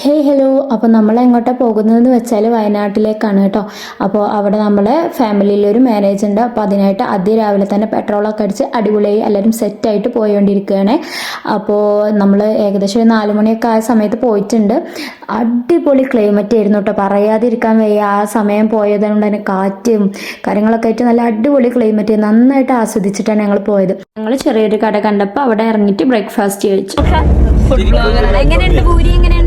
ഹേ hello അപ്പോൾ നമ്മൾ എങ്ങോട്ടാണ് പോകുന്നതെന്ന് വെച്ചാൽ വയനാട്ടിലേക്കാണ് കേട്ടോ. അപ്പോൾ അവിടെ നമ്മൾ ഫാമിലിയിൽ ഒരു മാരേജ് ഉണ്ട്. അപ്പോൾ അതിനായിട്ട് അതിരാവിലെ തന്നെ പെട്രോളൊക്കെ അടിച്ച് അടിപൊളിയായി എല്ലാവരും സെറ്റായിട്ട് പോയോണ്ടിരിക്കുകയാണ്. അപ്പോൾ നമ്മൾ ഏകദേശം ഒരു നാല് മണിയൊക്കെ ആയ സമയത്ത് പോയിട്ടുണ്ട്. അടിപൊളി ക്ലൈമറ്റ് ആയിരുന്നു കേട്ടോ. പറയാതിരിക്കാൻ വയ്യ. ആ സമയം പോയതുകൊണ്ട് തന്നെ കാറ്റും കാര്യങ്ങളൊക്കെ ആയിട്ട് നല്ല അടിപൊളി ക്ലൈമറ്റ് നന്നായിട്ട് ആസ്വദിച്ചിട്ടാണ് ഞങ്ങൾ പോയത്. ഞങ്ങൾ ചെറിയൊരു കട കണ്ടപ്പോൾ അവിടെ ഇറങ്ങിയിട്ട് ബ്രേക്ക്ഫാസ്റ്റ് കഴിച്ചു. എങ്ങനെയുണ്ട് പൂരി? എങ്ങനെയുണ്ട്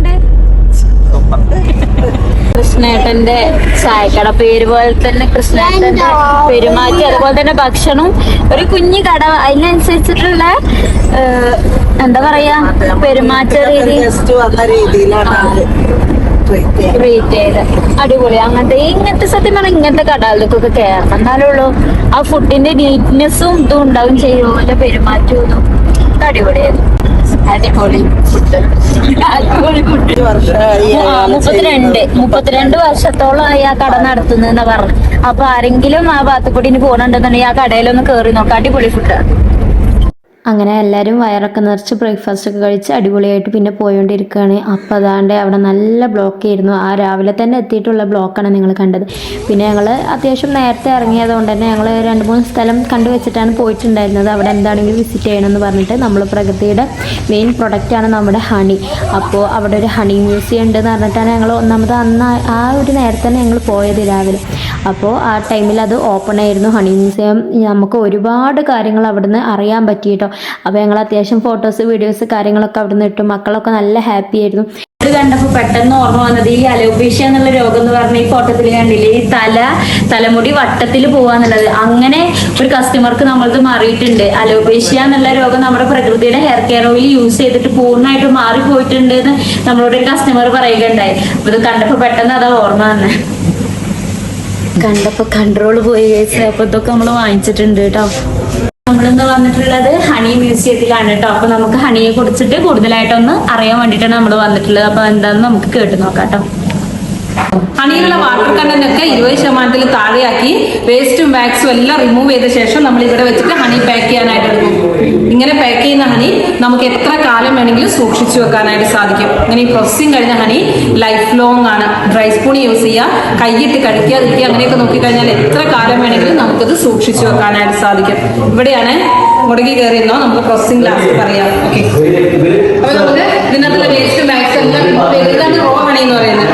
കൃഷ്ണേട്ടന്റെ ചായക്കട പേര് പോലെ തന്നെ കൃഷ്ണേട്ടന്റെ പെരുമാറ്റം അതുപോലെ തന്നെ ഭക്ഷണം ഒരു കുഞ്ഞു കട. അതിനനുസരിച്ചിട്ടുള്ള എന്താ പറയാ പെരുമാറ്റ രീതി. അടിപൊളി. അങ്ങനത്തെ ഇങ്ങനത്തെ സത്യം പറഞ്ഞാൽ ഇങ്ങനത്തെ കടകൾക്കൊക്കെ കയറണം എന്നാലേ ഉള്ളൂ. ആ ഫുഡിന്റെ നീറ്റ്നെസ്സും ഇതും ഉണ്ടാവും ചെയ്യും. അല്ല പെരുമാറ്റവും അടിപൊളിയായിരുന്നു. അടിപൊളി ഫുഡ്. അടിപൊളി ഫുഡ്. മുപ്പത്തിരണ്ട്. മുപ്പത്തിരണ്ട് വർഷത്തോളമായി ആ കട നടത്തുന്നതെന്ന് പറഞ്ഞു. അപ്പൊ ആരെങ്കിലും ആ ഭാഗത്ത് കൂടി ഇനി പോകണമെന്നുണ്ടെന്നുണ്ടെങ്കിൽ ആ കടയിലൊന്ന് കേറി നോക്കാം. അടിപൊളി ഫുഡാണ് അങ്ങനെ എല്ലാവരും വയറൊക്കെ നിറച്ച് ബ്രേക്ക്ഫാസ്റ്റ് ഒക്കെ കഴിച്ച് അടിപൊളിയായിട്ട് പിന്നെ പോയോണ്ടിരിക്കുകയാണ് അപ്പോൾ അതാണ്ട് അവിടെ നല്ല ബ്ലോക്ക് ആയിരുന്നു. ആ രാവിലെ തന്നെ എത്തിയിട്ടുള്ള ബ്ലോക്കാണ് നിങ്ങൾ കണ്ടത്. പിന്നെ ഞങ്ങൾ അത്യാവശ്യം നേരത്തെ ഇറങ്ങിയതുകൊണ്ട് തന്നെ ഞങ്ങൾ രണ്ട് മൂന്ന് സ്ഥലം കണ്ടു വെച്ചിട്ടാണ് പോയിട്ടുണ്ടായിരുന്നത്. അവിടെ എന്താണെങ്കിലും വിസിറ്റ് ചെയ്യണമെന്ന് പറഞ്ഞിട്ട് നമ്മൾ പ്രകൃതിയുടെ മെയിൻ പ്രൊഡക്റ്റാണ് നമ്മുടെ ഹണി അപ്പോൾ അവിടെ ഒരു ഹണി മ്യൂസിയം ഉണ്ടെന്ന് പറഞ്ഞിട്ടാണ് ഞങ്ങൾ ഒന്നാമത് അന്ന് ആ- ഒരു നേരത്തെ തന്നെ ഞങ്ങൾ പോയത് രാവിലെ. അപ്പോൾ ആ ടൈമിൽ അത് ഓപ്പൺ ആയിരുന്നു ഹണി മ്യൂസിയം നമുക്ക് ഒരുപാട് കാര്യങ്ങൾ അവിടുന്ന് അറിയാൻ പറ്റി കേട്ടോ അപ്പോൾ ഞങ്ങൾ അത്യാവശ്യം ഫോട്ടോസ് വീഡിയോസ് കാര്യങ്ങളൊക്കെ അവിടെ നിന്ന് ഇട്ടു. മക്കളൊക്കെ നല്ല ഹാപ്പി ആയിരുന്നു. ഇത് കണ്ടപ്പോ പെട്ടെന്ന് ഓർമ്മ വന്നത് ഈ അലോപേഷ്യ എന്നുള്ള രോഗം എന്ന് പറഞ്ഞ ഈ ഫോട്ടോത്തിൽ കണ്ടില്ലേ? ഈ തല തലമുടി വട്ടത്തിൽ പോവാന്നുള്ളത്. അങ്ങനെ ഒരു കസ്റ്റമർക്ക് നമ്മളത് മാറിയിട്ടുണ്ട്. അലോപേഷ്യ എന്നുള്ള രോഗം നമ്മുടെ പ്രകൃതിയുടെ ഹെയർ കെയർ ഓയിൽ യൂസ് ചെയ്തിട്ട് പൂർണമായിട്ട് മാറിപ്പോയിട്ടുണ്ട് എന്ന് നമ്മളോട് ഒരു കസ്റ്റമർ പറയുകയുണ്ടായി. അപ്പൊ ഇത് കണ്ടപ്പോ പെട്ടെന്ന് അതാ ഓർമ്മ തന്നെ കണ്ടപ്പോ കൺട്രോൾ പോയി അപ്പൊ ഇതൊക്കെ നമ്മൾ വാങ്ങിച്ചിട്ടുണ്ട് കേട്ടോ. നമ്മളിന്ന് വന്നിട്ടുള്ളത് ഹണി മ്യൂസിയത്തിലാണ് കേട്ടോ. അപ്പൊ നമുക്ക് ഹണിയെ കുറിച്ചിട്ട് കൂടുതലായിട്ടൊന്ന് അറിയാൻ വേണ്ടിയിട്ടാണ് നമ്മൾ വന്നിട്ടുള്ളത്. അപ്പൊ എന്താന്ന് നമുക്ക് കേട്ട് നോക്കാം ഹണിയിലുള്ള വാട്ടർ കണ്ടന്റ് ഇരുപത് ശതമാനത്തിൽ താഴെയാക്കി വേസ്റ്റും വാക്സും എല്ലാം റിമൂവ് ചെയ്ത ശേഷം നമ്മൾ ഇവിടെ വെച്ചിട്ട് ഹണി പാക്ക് ചെയ്യാനായിട്ട് എടുക്കും. ഇങ്ങനെ പാക്ക് ചെയ്യുന്ന ഹണി നമുക്ക് എത്ര കാലം വേണമെങ്കിലും സൂക്ഷിച്ചു വെക്കാനായിട്ട് സാധിക്കും. ഇങ്ങനെ ഈ പ്രോസസ്സിങ് കഴിഞ്ഞ ഹണി ലൈഫ് ലോങ് ആണ്. ഡ്രൈ സ്പൂൺ യൂസ് ചെയ്യുക കൈയിട്ട് കഴിക്കാതിരിക്കുക അങ്ങനെയൊക്കെ നോക്കിക്കഴിഞ്ഞാൽ എത്ര കാലം വേണമെങ്കിലും നമുക്കത് സൂക്ഷിച്ചു വെക്കാനായിട്ട് സാധിക്കും. ഇവിടെയാണ് മുടങ്ങി കയറിയെന്നോ നമുക്ക് പ്രോസസ്സിങ് ലാസ്റ്റ് പറയാം. ഓക്കെ അപ്പൊ നമുക്ക് ഇതിനകത്തുള്ള വേസ്റ്റ് ഇതാണ് റോ എന്ന് പറയുന്നത്.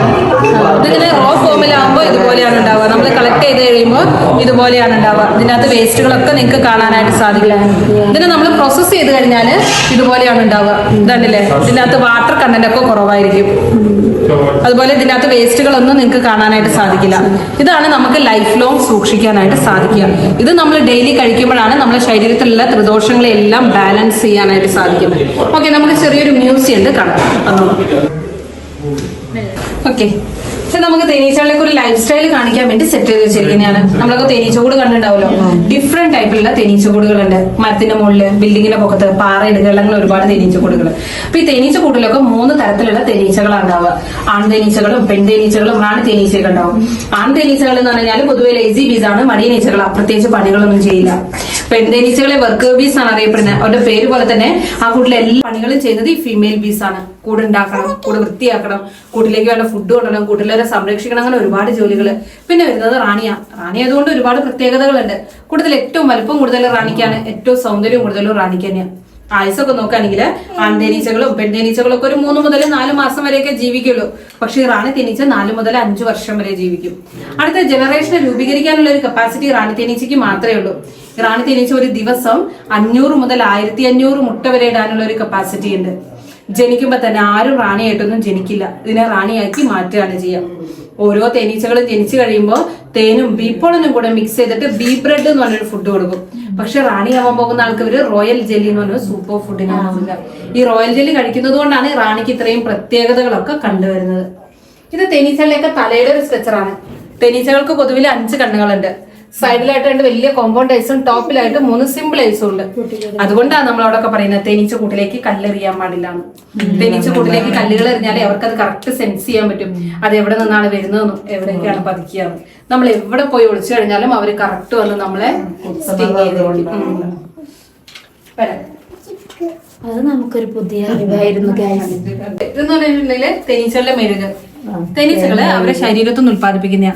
ഇതിങ്ങനെ റോ ഫോമിലാകുമ്പോൾ ഇതുപോലെയാണ് ഉണ്ടാവുക. നമ്മൾ കളക്ട് ചെയ്ത് കഴിയുമ്പോൾ ഇതുപോലെയാണ് ഉണ്ടാവുക. ഇതിനകത്ത് വേസ്റ്റുകളൊക്കെ നിങ്ങൾക്ക് കാണാനായിട്ട് സാധിക്കില്ല ഇതിനെ നമ്മൾ പ്രോസസ്സ് ചെയ്ത് കഴിഞ്ഞാൽ ഇതുപോലെയാണ് ഉണ്ടാവുക. ഇതുണ്ടല്ലേ ഇതിനകത്ത് വാട്ടർ കണ്ടന്റ് ഒക്കെ കുറവായിരിക്കും. അതുപോലെ ഇതിനകത്ത് വേസ്റ്റുകളൊന്നും നിങ്ങൾക്ക് കാണാനായിട്ട് സാധിക്കില്ല. ഇതാണ് നമുക്ക് ലൈഫ് ലോങ് സൂക്ഷിക്കാനായിട്ട് സാധിക്കുക. ഇത് നമ്മൾ ഡെയിലി കഴിക്കുമ്പോഴാണ് നമ്മുടെ ശരീരത്തിലുള്ള ത്രിദോഷങ്ങളെല്ലാം ബാലൻസ് ചെയ്യാനായിട്ട് സാധിക്കുന്നത്. ഓക്കെ നമുക്ക് ചെറിയൊരു മ്യൂസിയം ഉണ്ട്. കാണാം. ഓക്കെ നമുക്ക് തേനീച്ചകളെ ഒരു ലൈഫ് സ്റ്റൈൽ കാണിക്കാൻ വേണ്ടി സെറ്റ് ചെയ്ത് വെച്ചിരിക്കുന്നതാണ്. നമ്മളൊക്കെ തേനീച്ചകൂട് കണ്ടിട്ടുണ്ടാവല്ലോ ഡിഫറെന്റ് ടൈപ്പിലുള്ള തേനീച്ചകൂടുകളുണ്ട്. മരത്തിന്റെ മുകളിൽ ബിൽഡിങ്ങിന്റെ പുറത്ത് പാറയിടുകൾ അങ്ങനെ ഒരുപാട് തേനീച്ചകൂടുകൾ. അപ്പൊ ഈ തേനീച്ചക്കൂട്ടിലൊക്കെ മൂന്ന് തരത്തിലുള്ള തേനീച്ചകളാണ് ഉണ്ടാവുക. ആൺ തേനീച്ചകളും പെൺ തേനീച്ചകളും റാണി തേനീച്ചകൾ ഉണ്ടാവും. ആൺ തേനീച്ചകൾ എന്ന് പറഞ്ഞാൽ പൊതുവെ ലേസി ബീസ് ആണ് മടിയനീച്ചകൾ പ്രത്യേകിച്ച് പണികളൊന്നും ചെയ്യില്ല. പെൺ തേനീച്ചകളെ വർക്ക് ബീസ് ആണ് അറിയപ്പെടുന്നത്. അവരുടെ പേര് പോലെ തന്നെ ആ കൂട്ടിലെ എല്ലാ പണികളും ചെയ്യുന്നത് ഈ ഫീമെയിൽ ബീസ് ആണ്. കൂട് ഉണ്ടാക്കണം കൂട് വൃത്തിയാക്കണം കൂട്ടിലേക്ക് വേണ്ട ഫുഡ് കൊണ്ടണം കൂട്ടിലെ സംരക്ഷിക്കണം അങ്ങനെ ഒരുപാട് ജോലികൾ പിന്നെ വരുന്നത് റാണിയാ. റാണി ആയതുകൊണ്ട് ഒരുപാട് പ്രത്യേകതകളുണ്ട്. കൂടുതൽ ഏറ്റവും വലുപ്പം കൂടുതൽ റാണിക്കാണ് ഏറ്റവും സൗന്ദര്യം കൂടുതലും റാണിക്ക് തന്നെയാണ് ആയുസൊക്കെ നോക്കുകയാണെങ്കിൽ ആൺതേനീച്ചകളും പെൺതേനീച്ചകളും ഒക്കെ ഒരു മൂന്ന് മുതൽ നാല് മാസം വരെയൊക്കെ ജീവിക്കുള്ളൂ. പക്ഷേ റാണി തേനീച്ച നാല് മുതൽ അഞ്ച് വർഷം വരെ ജീവിക്കും. അടുത്ത ജനറേഷനെ രൂപീകരിക്കാനുള്ള ഒരു കപ്പാസിറ്റി റാണി തേനീച്ചയ്ക്ക് മാത്രമേ ഉള്ളൂ. റാണി തേനീച്ച ഒരു ദിവസം അഞ്ഞൂറ് മുതൽ ആയിരത്തി അഞ്ഞൂറ് മുട്ട വരെ ഇടാനുള്ള ഒരു കപ്പാസിറ്റി ഉണ്ട്. ജനിക്കുമ്പോൾ തന്നെ ആരും റാണിയായിട്ടൊന്നും ജനിക്കില്ല. ഇതിനെ റാണിയാക്കി മാറ്റുകയാണ് ചെയ്യുക. ഓരോ തേനീച്ചകളും ജനിച്ചു കഴിയുമ്പോൾ തേനും ബീപ്പോളനും കൂടെ മിക്സ് ചെയ്തിട്ട് ബീ ബ്രെഡ് എന്ന് പറഞ്ഞൊരു ഫുഡ് കൊടുക്കും. പക്ഷെ റാണി റാണിയാവാൻ പോകുന്ന ആൾക്ക് ഒരു റോയൽ ജെല്ലി എന്ന് പറഞ്ഞ സൂപ്പർ ഫുഡിന് ഈ റോയൽ ജെല്ലി കഴിക്കുന്നത് കൊണ്ടാണ് റാണിക്ക് ഇത്രയും പ്രത്യേകതകളൊക്കെ കണ്ടുവരുന്നത്. ഇത് തേനീച്ചകളിലൊക്കെ തലയുടെ ഒരു സ്ട്രെച്ചറാണ് തേനീച്ചകൾക്ക് പൊതുവിൽ അഞ്ച് കണ്ണുകളുണ്ട്. സൈഡിലായിട്ട് രണ്ട് വലിയ കോമ്പൗണ്ട് ഐസും ടോപ്പിലായിട്ട് മൂന്ന് സിമ്പിൾ ഐസും ഉണ്ട്. അതുകൊണ്ടാണ് നമ്മൾ അവിടെ പറയുന്നത് തേനീച്ച കൂട്ടിലേക്ക് കല്ലെറിയാൻ പാടില്ല തേനീച്ച കൂട്ടിലേക്ക് കല്ലുകൾ എറിഞ്ഞാലേ അവർക്ക് അത് കറക്റ്റ് സെൻസ് ചെയ്യാൻ പറ്റും. അത് എവിടെ നിന്നാണ് വരുന്നതെന്നും എവിടെയൊക്കെയാണ് പതിക്കുകയെന്നും. നമ്മൾ എവിടെ പോയി ഒളിച്ചു കഴിഞ്ഞാലും അവർ കറക്റ്റ് വന്ന് നമ്മളെ. അത് നമുക്കൊരു പുതിയ അറിവായിരുന്നു ഗ്യാസ് ഇതെന്ന് പറഞ്ഞിട്ടുണ്ടെങ്കിൽ തേനീച്ചകളുടെ മെഴുക് തേനീച്ചകൾ അവരുടെ ശരീരത്തിൽ നിന്ന് ഉത്പാദിപ്പിക്കുന്ന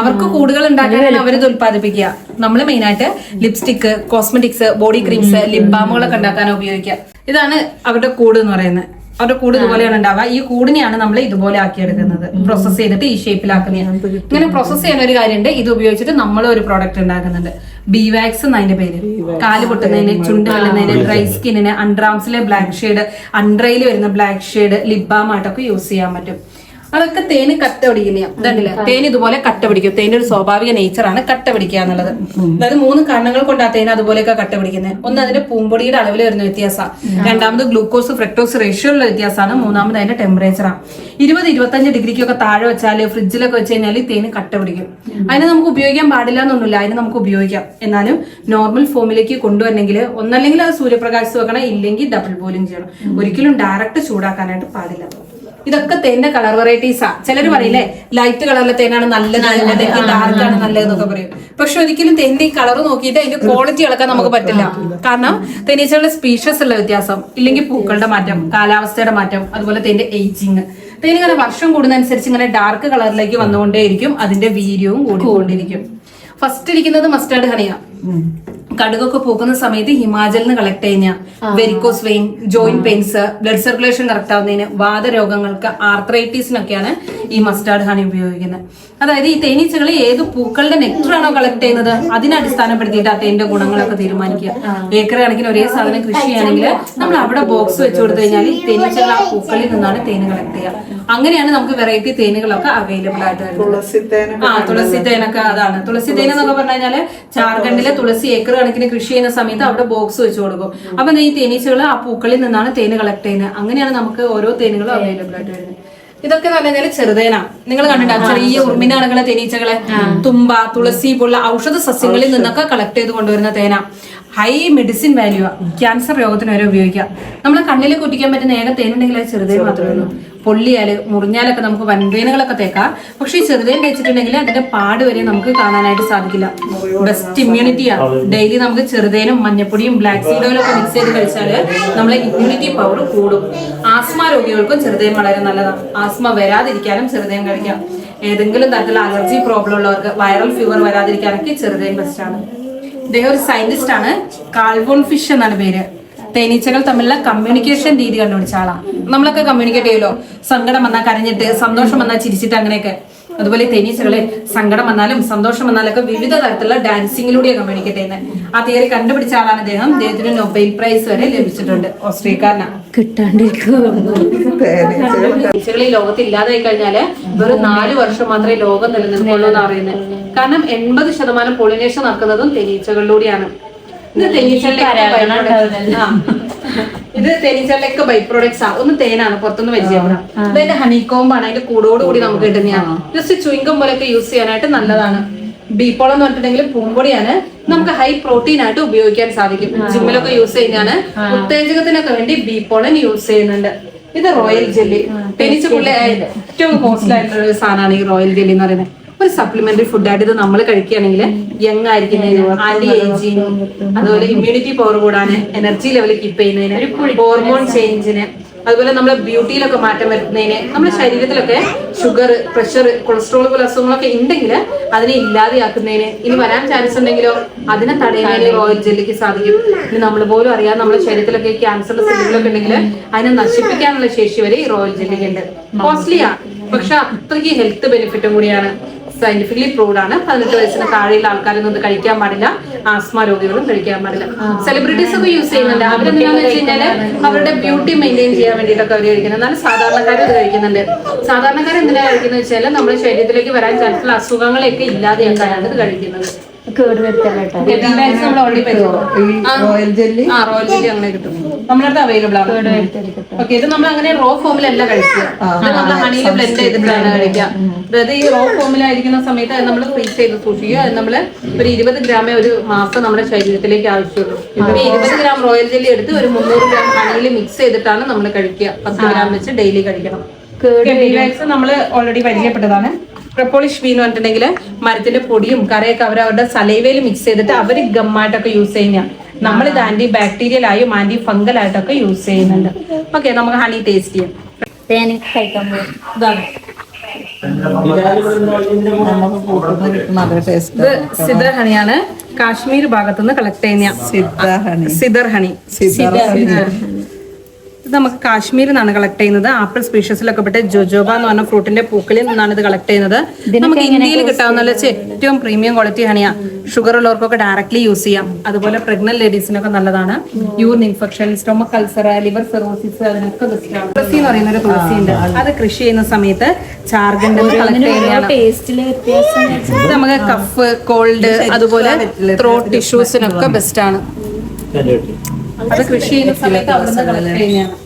അവർക്ക് കൂടുകൾ ഉണ്ടാക്കാനാണ് അവരിത് ഉത്പാദിപ്പിക്കുക നമ്മൾ മെയിൻ ആയിട്ട് lipstick cosmetics body creams lip ബാമുകളൊക്കെ ഉണ്ടാക്കാനോ ഉപയോഗിക്കുക. ഇതാണ് അവരുടെ കൂട് എന്ന് പറയുന്നത്. അവരുടെ കൂട് ഇതുപോലെയാണ് ഉണ്ടാവുക. ഈ കൂടിനെയാണ് നമ്മൾ ഇതുപോലെ ആക്കിയെടുക്കുന്നത് പ്രോസസ് ചെയ്തിട്ട് ഈ ഷേപ്പിലാക്കുന്നത് ഇങ്ങനെ പ്രോസസ് ചെയ്യുന്ന ഒരു കാര്യമുണ്ട് ഇത് ഉപയോഗിച്ചിട്ട് നമ്മൾ ഒരു പ്രോഡക്റ്റ് ഉണ്ടാക്കുന്നുണ്ട്. ബി വാക്സ് എന്ന് അതിന്റെ പേര്. കാൽ പൊട്ടുന്നതിന് ചുണ്ട് വെള്ളുന്നതിന് ഡ്രൈ സ്കിന്നിന് അൺഡ്രാംസിലെ ബ്ലാക്ക് ഷെയ്ഡ് അണ്ടറയിൽ വരുന്ന ബ്ലാക്ക് ഷെയ്ഡ് ലിപ് ബാം ആയിട്ടൊക്കെ യൂസ് ചെയ്യാൻ പറ്റും. അതൊക്കെ തേന് കട്ട പിടിക്കുന്നില്ല തേന് തേൻ ഇതുപോലെ കട്ട പിടിക്കും. തേന് ഒരു സ്വാഭാവിക നേച്ചറാണ് കട്ട പിടിക്കുക എന്നുള്ളത്. അതായത് മൂന്ന് കാരണങ്ങൾ കൊണ്ട് ആ തേൻ അതുപോലെയൊക്കെ കട്ട പിടിക്കുന്നത് ഒന്ന് അതിന്റെ പൂമ്പൊടിയുടെ അളവിൽ വരുന്ന വ്യത്യാസമാണ് രണ്ടാമത് ഗ്ലൂക്കോസ് ഫ്രക്ടോസ് റേഷ്യോയിലുള്ള വ്യത്യാസമാണ് മൂന്നാമത് അതിന്റെ ടെമ്പറേച്ചറാണ് ഇരുപത് ഇരുപത്തഞ്ച് ഡിഗ്രിക്കൊക്കെ താഴെ വെച്ചാൽ ഫ്രിഡ്ജിലൊക്കെ വെച്ച് കഴിഞ്ഞാൽ തേന് കട്ട പിടിക്കും. അതിനെ നമുക്ക് ഉപയോഗിക്കാൻ പാടില്ല എന്നൊന്നുമില്ല. അതിന് നമുക്ക് ഉപയോഗിക്കാം. എന്നാലും നോർമൽ ഫോമിലേക്ക് കൊണ്ടുവരണമെങ്കിൽ ഒന്നല്ലെങ്കിൽ അത് സൂര്യപ്രകാശത്ത് വെക്കണം. ഇല്ലെങ്കിൽ ഡബിൾ ബോയിലിംഗ് ചെയ്യണം. ഒരിക്കലും ഡയറക്റ്റ് ചൂടാക്കാനായിട്ട് പാടില്ല. ഇതൊക്കെ തേന്റെ കളർ വെറൈറ്റീസാ ചിലർ പറയില്ലേ ലൈറ്റ് കളറിലെ തേനാണ് നല്ലത് അല്ലെങ്കിൽ ഡാർക്ക് ആണ് നല്ലത്. എന്നൊക്കെ പറയും. പക്ഷെ ഒരിക്കലും തേന്റെ ഈ കളർ നോക്കിയിട്ട് അതിന്റെ ക്വാളിറ്റി അളക്കാൻ നമുക്ക് പറ്റില്ല. കാരണം തേനീച്ചകളുടെ സ്പീഷ്യസ് ഉള്ള വ്യത്യാസം. ഇല്ലെങ്കിൽ പൂക്കളുടെ മാറ്റം കാലാവസ്ഥയുടെ മാറ്റം അതുപോലെ തേന്റെ ഏജിങ് തേനിങ്ങനെ ഇങ്ങനെ വർഷം കൂടുന്നതനുസരിച്ച് ഇങ്ങനെ ഡാർക്ക് കളറിലേക്ക് വന്നുകൊണ്ടേയിരിക്കും അതിന്റെ വീര്യവും കൂടിക്കൊണ്ടിരിക്കും ഫസ്റ്റ് ഇരിക്കുന്നത് മസ്റ്റാർഡ് ഹണിയ കടുകൊക്കെ പോകുന്ന സമയത്ത് ഹിമാചലിൽ നിന്ന് കളക്ട് ചെയ്യുന്ന varicose vein joint pains blood circulation correct ആവുന്നതിന് വാതരോഗങ്ങൾക്ക് ആർത്രൈറ്റീസിനൊക്കെയാണ് ഈ മസ്റ്റാർഡ് ഹണി ഉപയോഗിക്കുന്നത്. അതായത് ഈ തേനീച്ചകൾ ഏത് പൂക്കളുടെ നെക്ടർ ആണോ കളക്ട് ചെയ്യുന്നത്? അതിനെ അടിസ്ഥാനപ്പെടുത്തിയിട്ട് ആ തേന്റെ ഗുണങ്ങളൊക്കെ തീരുമാനിക്കുക. ഏക്കർ കണക്കിന് ഒരേ സാധനം കൃഷി ചെയ്യുകയാണെങ്കിൽ നമ്മൾ അവിടെ ബോക്സ് വെച്ച് കൊടുത്തു കഴിഞ്ഞാൽ തേനീച്ചകൾ ആ പൂക്കളിൽ നിന്നാണ് തേന് കളക്ട് ചെയ്യുക. അങ്ങനെയാണ് നമുക്ക് വെറൈറ്റി തേനുകളൊക്കെ അവൈലബിൾ ആയിട്ട് വരുന്നത്. ആ തുളസി തേനൊക്കെ അതാണ്. തുളസി തേൻ എന്നൊക്കെ പറഞ്ഞു കഴിഞ്ഞാൽ ജാർഖണ്ഡിലെ തുളസി ഏക്കർ കണക്കിന് കൃഷി ചെയ്യുന്ന സമയത്ത് അവിടെ ബോക്സ് വെച്ച് കൊടുക്കും. അപ്പൊ ഈ തേനീച്ചകൾ ആ പൂക്കളിൽ നിന്നാണ് തേന് കളക്ട് ചെയ്യുന്നത്. അങ്ങനെയാണ് നമുക്ക് ഓരോ തേനുകളും അവൈലബിൾ ആയിട്ട് വരുന്നത്. ഇതൊക്കെ എന്ന് പറഞ്ഞാൽ ചെറുതേന. നിങ്ങൾ കണ്ടിട്ടുണ്ടാവും ചെറിയ ഉറുമിനാടുകളെ തേനീച്ചകളെ തുമ്പ തുളസി പോലുള്ള ഔഷധ സസ്യങ്ങളിൽ നിന്നൊക്കെ കളക്ട് ചെയ്ത് കൊണ്ടുവരുന്ന തേന. ഹൈ മെഡിസിൻ വാല്യൂ ക്യാൻസർ രോഗത്തിന് വരെ ഉപയോഗിക്കാം. നമ്മൾ കണ്ണിൽ കുറ്റിക്കാൻ പറ്റുന്ന ഏക തേനുണ്ടെങ്കിൽ അത് ചെറുതേൻ മാത്രമേ ഉള്ളൂ. പൊള്ളിയാൽ മുറിഞ്ഞാലൊക്കെ നമുക്ക് വൻവേനുകളൊക്കെ തേക്കാം. പക്ഷേ ഈ ചെറുതേൻ തേച്ചിട്ടുണ്ടെങ്കിൽ അതിന്റെ പാട് വരെ നമുക്ക് കാണാനായിട്ട് സാധിക്കില്ല. ബെസ്റ്റ് ഇമ്മ്യൂണിറ്റിയാണ് ഡെയിലി നമുക്ക് ചെറുതേനും മഞ്ഞപ്പൊടിയും ബ്ലാക്ക് സീഡ് ഓയിലും ഒക്കെ മിക്സ് ചെയ്ത് കഴിച്ചാൽ നമ്മളെ ഇമ്മ്യൂണിറ്റി പവർ കൂടും. ആസ്മ രോഗികൾക്കും ചെറുതേൻ വളരെ നല്ലതാണ് ആസ്മ വരാതിരിക്കാനും ചെറുതേൻ കഴിക്കാം. ഏതെങ്കിലും തരത്തിലുള്ള അലർജി പ്രോബ്ലം ഉള്ളവർക്ക് വൈറൽ ഫീവർ വരാതിരിക്കാനൊക്കെ ചെറുതേൻ ബെസ്റ്റ് ആണ്. ഇദ്ദേഹം ഒരു സയന്റിസ്റ്റ് ആണ്. കാൽവോൺ ഫിഷ് എന്നാണ് പേര്. തേനീച്ചകൾ തമ്മിലുള്ള കമ്മ്യൂണിക്കേഷൻ രീതി കണ്ടുപിടിച്ച ആളാണ് നമ്മളൊക്കെ കമ്മ്യൂണിക്കേറ്റ് ചെയ്യുമല്ലോ. സങ്കടം വന്നാൽ കരഞ്ഞിട്ട് സന്തോഷം വന്നാൽ ചിരിച്ചിട്ട് അങ്ങനെയൊക്കെ. അതുപോലെ തേനീച്ചകളെ സങ്കടം വന്നാലും സന്തോഷം വന്നാലും ഒക്കെ വിവിധ തരത്തിലുള്ള ഡാൻസിങ്ങിലൂടെ കമ്മ്യൂണിക്കേറ്റ് ചെയ്യുന്നത് ആ തിയറി കണ്ടുപിടിച്ച ആളാണ് അദ്ദേഹം അദ്ദേഹത്തിന് നൊബൈൽ പ്രൈസ് വരെ ലഭിച്ചിട്ടുണ്ട്. ഓസ്ട്രേലിയക്കാരനാണ് തേനീച്ചകൾ ഈ ലോകത്ത് ഇല്ലാതായി കഴിഞ്ഞാൽ വെറും നാല് വർഷം മാത്രമേ ലോകം നിലനിൽക്കുള്ളൂ എന്ന് പറയുന്നത് കാരണം എൺപത് ശതമാനം പോളിനേഷൻ നടക്കുന്നതും തേനീച്ചകളിലൂടെയാണ്. ഇത് തേനീച്ചകളിലേക്ക്. ഇത് തേനീച്ചകളിലേക്ക് ബൈ പ്രോഡക്ട്സ് ആ. ഒന്ന് തേനാണ് പുറത്തുനിന്ന് പരിചയപ്പെടാം. ഇതിന്റെ ആണ്. അതിന്റെ കൂടോടുകൂടി നമുക്ക് കിട്ടുന്നതാണ്. ജസ്റ്റ് ചുയിങ്കം പോലെയൊക്കെ യൂസ് ചെയ്യാനായിട്ട് നല്ലതാണ്. ബീപ്പോൾ എന്ന് പറഞ്ഞിട്ടുണ്ടെങ്കിൽ പൂമ്പൊടിയാണ്. നമുക്ക് ഹൈ പ്രോട്ടീൻ ആയിട്ട് ഉപയോഗിക്കാൻ സാധിക്കും. ജിമ്മിലൊക്കെ യൂസ് ചെയ്യുന്നതാണ്. ഉത്തേജകത്തിനൊക്കെ വേണ്ടി ബീപ്പോളൻ യൂസ് ചെയ്യുന്നുണ്ട്. ഇത് റോയൽ ജെല്ലി തേനീച്ചക്കുള്ളിലെ ഏറ്റവും കോസ്റ്റ്ലി ആയിട്ടുള്ള ഒരു സാധനമാണ് ഈ റോയൽ ജെല്ലി എന്ന് പറയുന്നത്. ഒരു സപ്ലിമെന്ററി ഫുഡായിട്ട് ഇത് നമ്മൾ കഴിക്കുകയാണെങ്കിൽ യങ് ആയിരിക്കുന്നതിന് ആന്റി ഏജിങ് അതുപോലെ ഇമ്മ്യൂണിറ്റി പവർ കൂടാന് എനർജി ലെവൽ കീപ്പ് ചെയ്യുന്നതിന് ഹോർമോൺ ചേഞ്ചിന് അതുപോലെ നമ്മളെ ബ്യൂട്ടിയിലൊക്കെ മാറ്റം വരുത്തുന്നതിന് നമ്മുടെ ശരീരത്തിലൊക്കെ ഷുഗർ പ്രഷർ കൊളസ്ട്രോൾ പോലെ അസുഖങ്ങളൊക്കെ ഉണ്ടെങ്കിൽ അതിനെ ഇല്ലാതെയാക്കുന്നതിന് ഇനി വരാൻ ചാൻസ് ഉണ്ടെങ്കിലോ അതിനെ തടയുന്നതിന് ഓയിൽ ജെല്ലിക്ക് സാധിക്കും. ഇനി നമ്മൾ പോലും അറിയാം നമ്മുടെ ശരീരത്തിലൊക്കെ ക്യാൻസറിന്റെ സെല്ലുകളൊക്കെ ഉണ്ടെങ്കിൽ അതിനെ നശിപ്പിക്കാനുള്ള ശേഷി വരെ ഈ റോയൽ ജെല്ലിക്ക് ഉണ്ട് കോസ്റ്റ്ലിയാ പക്ഷെ അത്രയ്ക്ക് ഹെൽത്ത് ബെനിഫിറ്റും കൂടിയാണ്. സയന്റിഫിക്കലി പ്രൂവ്ഡ് ആണ്. പതിനെട്ട് വയസ്സിന് താഴെയുള്ള ആൾക്കാരൊന്നും ഇത് കഴിക്കാൻ പാടില്ല. ആസ്മ രോഗികളും കഴിക്കാൻ പാടില്ല. സെലിബ്രിറ്റീസ് ഒക്കെ യൂസ് ചെയ്യുന്നുണ്ട്. അവരെന്തിനാന്ന് വെച്ച് കഴിഞ്ഞാൽ അവരുടെ ബ്യൂട്ടി മെയിന്റെയിൻ ചെയ്യാൻ വേണ്ടിയിട്ടൊക്കെ അവർ കഴിക്കുന്നത് എന്നാലും സാധാരണക്കാർ ഇത് കഴിക്കുന്നുണ്ട്. സാധാരണക്കാർ എന്തിനാ കഴിക്കുന്നത് വെച്ചാൽ നമ്മുടെ ശരീരത്തിലേക്ക് വരാൻ ചാൻസുള്ള അസുഖങ്ങളെയൊക്കെ ഇല്ലാതെയാക്കാനാണ് ഇത് കഴിക്കുന്നത്. Antibiotics നമ്മൾ already പരിചയപ്പെട്ടു. റോയൽ ജെല്ലി ആ റോയൽ ജെല്ലി അങ്ങനെ കിട്ടും. നമ്മുടെ അടുത്ത് അവൈലബിൾ ആണ് ഓക്കെ ഇത് നമ്മൾ അങ്ങനെ റോ ഫോമിലല്ല കഴിക്കുക. നമ്മൾ ഹണിയിൽ ബ്ലെൻഡ് ചെയ്തിട്ടാണ് കഴിക്കുക. അതായത് ഈ റോ ഫോമിലായിരിക്കുന്ന സമയത്ത് അത് നമ്മൾ ഫ്രീസ് ചെയ്ത് സൂക്ഷിക്കുക. അത് നമ്മൾ ഒരു ഇരുപത് ഗ്രാമേ ഒരു മാസം നമ്മുടെ ശരീരത്തിലേക്ക് ആവശ്യമുള്ളൂ. ഈ ഇരുപത് ഗ്രാം റോയൽ ജെല്ലി എടുത്ത് ഒരു മുന്നൂറ് ഗ്രാം ഹണിയിൽ മിക്സ് ചെയ്തിട്ടാണ് നമ്മൾ കഴിക്കുക. പത്ത് ഗ്രാം വെച്ച് ഡെയിലി കഴിക്കണം. നമ്മൾ ഓൾറെഡി പരിചയപ്പെട്ടതാണ്. പ്രപ്പോളിഷ് മീൻ പറഞ്ഞിട്ടുണ്ടെങ്കിൽ മരത്തിന്റെ പൊടിയും കറിയൊക്കെ അവർ അവരുടെ സലൈവയിൽ മിക്സ് ചെയ്തിട്ട് അവർ ഗമ്മായിട്ടൊക്കെ യൂസ് ചെയ്യുന്ന നമ്മളിത് ആന്റി ബാക്ടീരിയൽ ആയും ആന്റി ഫംഗൽ ആയിട്ടൊക്കെ യൂസ് ചെയ്യുന്നുണ്ട്. ഓക്കെ നമുക്ക് ഹണി ടേസ്റ്റ് ചെയ്യാം. ഇത് സിദർ ഹണിയാണ് കാശ്മീർ ഭാഗത്തുനിന്ന് കളക്ട് ചെയ്യുന്ന സിദർ ഹണി സിദർ ഹണി സിദർ ഹണി. ഇത് നമുക്ക് കാശ്മീരിൽ നിന്നാണ് കളക്ട് ചെയ്യുന്നത്. ആപ്പിൾ സ്പീഷ്യസിലൊക്കെ പെട്ട് ജോജോബ എന്ന് പറഞ്ഞ ഫ്രൂട്ടിന്റെ പൂക്കളിൽ നിന്നാണ് ഇത് കളക്ട് ചെയ്യുന്നത്. നമുക്ക് ഇന്ത്യയിൽ കിട്ടാവുന്ന ഏറ്റവും പ്രീമിയം ക്വാളിറ്റി ഹണിയാ ഷുഗർ ഉള്ളവർക്കൊക്കെ ഡയറക്റ്റ്ലി യൂസ് ചെയ്യാം. അതുപോലെ പ്രഗ്നന്റ് ലേഡീസിനൊക്കെ നല്ലതാണ്. Urine infection stomach ulcer liver cirrhosis അതിനൊക്കെ തുളസി എന്ന് പറയുന്ന ഒരു തുളസി ഉണ്ട്. അത് കൃഷി ചെയ്യുന്ന സമയത്ത് ചാർഗണ്ട് കളക്ട് ചെയ്യുന്നതാണ്. ടേസ്റ്റിൽ വ്യത്യാസം ഇത് നമുക്ക് കഫ് കോൾഡ് അതുപോലെ ത്രോട്ട് ടിഷ്യൂസിനൊക്കെ ബെസ്റ്റ് ആണ്. അത് കൃഷി ചെയ്യുന്ന സമയത്ത് അവിടുന്ന് കളക്ട് ചെയ്യുന്നതാണ്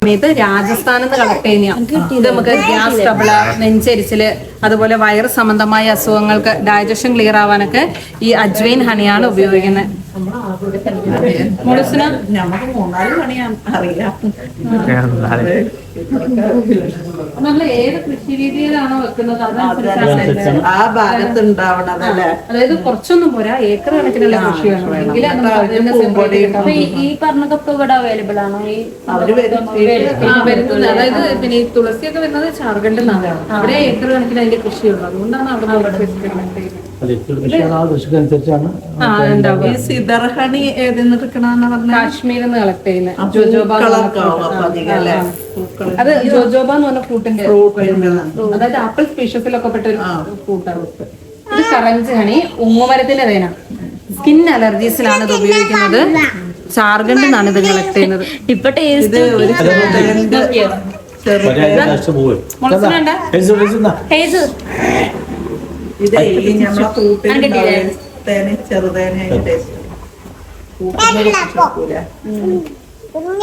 സമയത്ത് രാജസ്ഥാനിൽ നിന്ന് കളക്ട് ചെയ്യുന്ന ഇത് നമുക്ക് ഗ്യാസ് ട്രബിൾ നെഞ്ചരിച്ചിൽ അതുപോലെ വയറ് സംബന്ധമായ അസുഖങ്ങൾക്ക് ഡൈജഷൻ ക്ലിയർ ആവാനൊക്കെ ഈ അജ്വൈൻ ഹണിയാണ് ഉപയോഗിക്കുന്നത് മുളിസിന് നമുക്ക് മൂന്നാൽ പണിയാണ് അറിയാം. നമ്മൾ ഏത് കൃഷി രീതിയിലാണോ വെക്കുന്നത് അതനുസരിച്ചാണ് ആ ഭാഗത്ത് അതായത് കുറച്ചൊന്നും പോരാ ഏക്കർ കണക്കിനുള്ള കൃഷി ഈ- ഈ പറഞ്ഞതൊക്കെ ഇവിടെ അവൈലബിൾ ആണോ? ഈ വരുന്നത്. അതായത് പിന്നെ ഈ തുളസിയൊക്കെ വരുന്നത് ചാർഖണ്ഡിൽ നിന്നാണ്. അവിടെ ഏക്കർ കണക്കിന് അതിന്റെ കൃഷിയുള്ളത്. അതുകൊണ്ടാണ് അവിടെ അവിടെ ചെയ്യുന്നത് കൃഷിക്കനുസരിച്ചാണ് ആ ഈ സിദർ ഹണി ഏതിന്ന് എടുക്കണമെന്ന് പറഞ്ഞാൽ കാശ്മീരിൽ നിന്ന് കളക്ട് ചെയ്യുന്നത്. അത് ജോജോബ എന്ന് പറഞ്ഞ ഫ്രൂട്ടിന്റെ അതായത് ആപ്പിൾ സ്പീഷ്യസിലൊക്കെ പെട്ട ഒരു ഫ്രൂട്ടാണ്. ഇത് കറഞ്ച് ഹണി ഉമ്മമരത്തിന്റെ തേന. സ്കിൻ അലർജീസിലാണ് ഇത് ഉപയോഗിക്കുന്നത്. ചാർഗണ്ട് എന്നാണ് ഇത് കളക്ട് ചെയ്യുന്നത്. ഇപ്പൊ ടേസ്റ്റ് ഇത് ഈ നമ്മളെ ചെറുതേന ടേസ്റ്റ്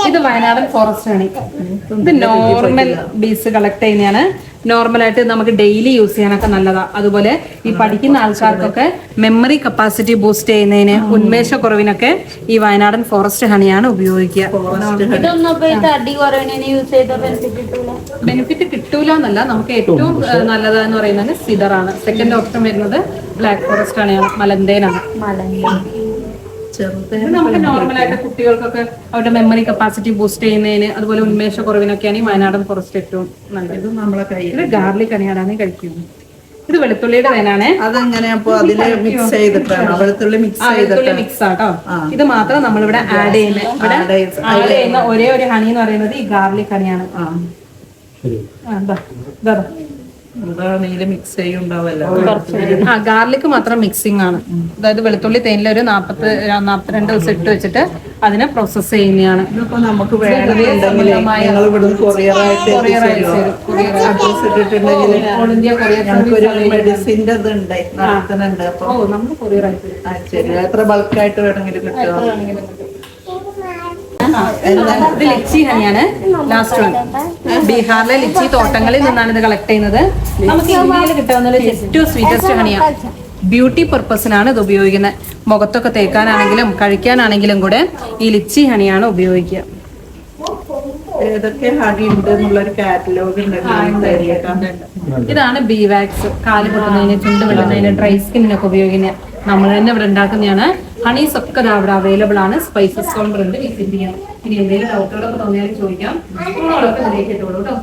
ഇത് വയനാടൻ ഫോറസ്റ്റ് ആണ്. ഇത് നോർമൽ ബീസ് കളക്ട് ചെയ്യുന്നതാണ്. നോർമൽ ആയിട്ട് നമുക്ക് ഡെയിലി യൂസ് ചെയ്യാനൊക്കെ നല്ലതാ. അതുപോലെ ഈ പഠിക്കുന്ന ആൾക്കാർക്കൊക്കെ മെമ്മറി കപ്പാസിറ്റി ബൂസ്റ്റ് ചെയ്യുന്നതിന് ഉന്മേഷക്കുറവിനൊക്കെ ഈ വയനാടൻ ഫോറസ്റ്റ് ഹണിയാണ് ഉപയോഗിക്കുക. ബെനിഫിറ്റ് കിട്ടൂല ബെനിഫിറ്റ് കിട്ടൂല? എന്നല്ല നമുക്ക് ഏറ്റവും നല്ലത് എന്ന് പറയുന്നത് സിദറാണ് സെക്കൻഡ് ഓപ്ഷൻ വരുന്നത് ബ്ലാക്ക് ഫോറസ്റ്റ് ഹണിയാണ്. മലന്തേനാണ്. നമുക്ക് നോർമൽ ആയിട്ട് കുട്ടികൾക്കൊക്കെ അവരുടെ മെമ്മറി കപ്പാസിറ്റി ബൂസ്റ്റ് ചെയ്യുന്നതിന് അതുപോലെ ഉന്മേഷ കുറവിനൊക്കെയാണ് ഈ വയനാടൻ ഫോറസ്റ്റ് ഏറ്റവും നല്ലത്. ഇത് നമ്മളെ കയ്യിൽ ഇത് ഗാർലിക് അണിയാടാണ് കഴിക്കുന്നത്. ഇത് വെളുത്തുള്ളിയുടെ തേനാണ്. അതങ്ങനെ അപ്പൊ അതിൽ മിക്സ് ചെയ്തിട്ടാണ്. വെളുത്തുള്ളി മിക്സ് വെളുത്തുള്ളി മിക്സ് ആട്ടോ ഇത് മാത്രം നമ്മൾ ഇവിടെ ആഡ് ചെയ്യുന്നത് ഇവിടെ ആഡ് ചെയ്യുന്ന ഒരേ ഒരു ഹണി എന്ന് പറയുന്നത് ഈ ഗാർലിക് ഹണിയാണ് ആ. മിക്സ് ചെയ്യുണ്ടാവല്ലോ ആ ഗാർലിക് മാത്രം മിക്സിംഗ് ആണ്. അതായത് വെളുത്തുള്ളി തേനിൽ ഒരു നാപ്പത്തി നാപ്പത്തിരണ്ട് ദിവസം ഇട്ട് വെച്ചിട്ട് അതിനെ പ്രോസസ് ചെയ്യുന്നതാണ്. ഇതിപ്പോ നമുക്ക് മെഡിസിന്റെ ഇത് ഉണ്ട് നടത്തുന്നുണ്ട്. അപ്പൊ നമ്മൾ കൊറിയർ എത്ര ബൾക്കായിട്ട് വേണമെങ്കിലും ഇത് ലിച്ചി ഹണിയാണ്. ലാസ്റ്റ് വൺ ബീഹാറിലെ ലിച്ചി തോട്ടങ്ങളിൽ നിന്നാണ് ഇത് കളക്ട് ചെയ്യുന്നത്. നമുക്ക് ഇന്ത്യയിൽ കിട്ടാവുന്ന ഏറ്റവും സ്വീറ്റസ്റ്റ് ഹണിയാണ് ബ്യൂട്ടി പർപ്പസിനാണ് ഇത് ഉപയോഗിക്കുന്നത്. മുഖത്തൊക്കെ തേക്കാനാണെങ്കിലും കഴിക്കാനാണെങ്കിലും കൂടെ ഈ ലിച്ചി ഹണിയാണ് ഉപയോഗിക്കുക. ഏതൊക്കെ ഹണി ഉണ്ട് എന്നുള്ളൊരു കാറ്റലോഗ് ഉണ്ടെങ്കിൽ ഇതാണ് ബി വാക്സ് കാൽ പൊട്ടുന്നതിന് ചുണ്ട് വിടുന്നതിന് ഡ്രൈ സ്കിന്നിനൊക്കെ ഉപയോഗിക്കുന്നത് നമ്മൾ തന്നെ ഇവിടെ ഉണ്ടാക്കുന്നതാണ് ഹണീസ് ഒക്കെ അവിടെ അവൈലബിൾ ആണ്. സ്പൈസസ് കൗണ്ടർ ഉണ്ട്. വിസിറ്റ് ചെയ്യാം ഇനി എന്തെങ്കിലും ഡൗട്ടുകളൊക്കെ തോന്നിയാലും ചോദിക്കാം. ഫോണോടൊക്കെ ഇതിലേക്ക് ഇട്ടോളൂ കേട്ടോ.